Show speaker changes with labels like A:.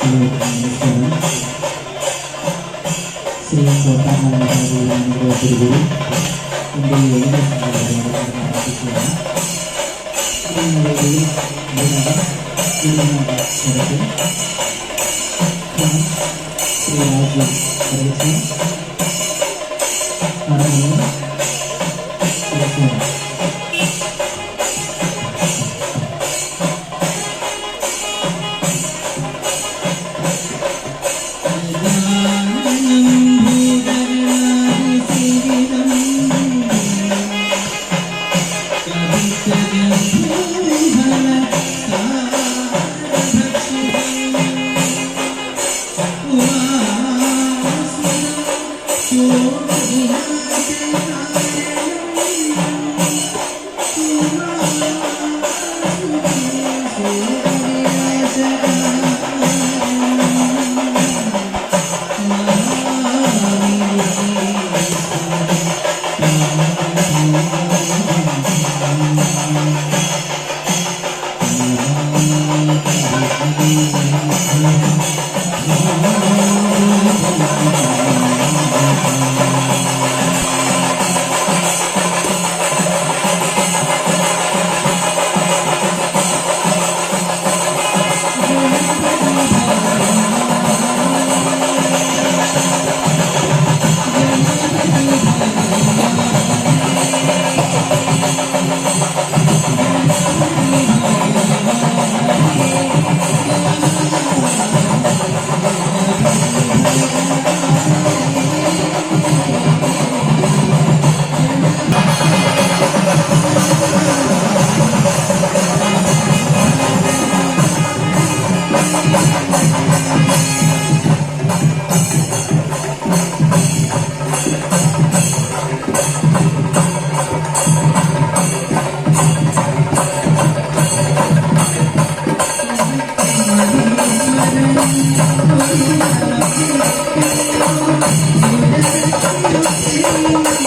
A: ശ്രീ ഗോപാലഗുരു എന്റെ ഏക സഹോദരങ്ങളെ പ്രാർത്ഥിക്കുകയാണ് ഇതിനുവേണ്ടി ഇതിനകം ഇതിനകം സ്ഥലത്ത് ശ്രീ രാജു അറിയിച്ച പറഞ്ഞു 你 you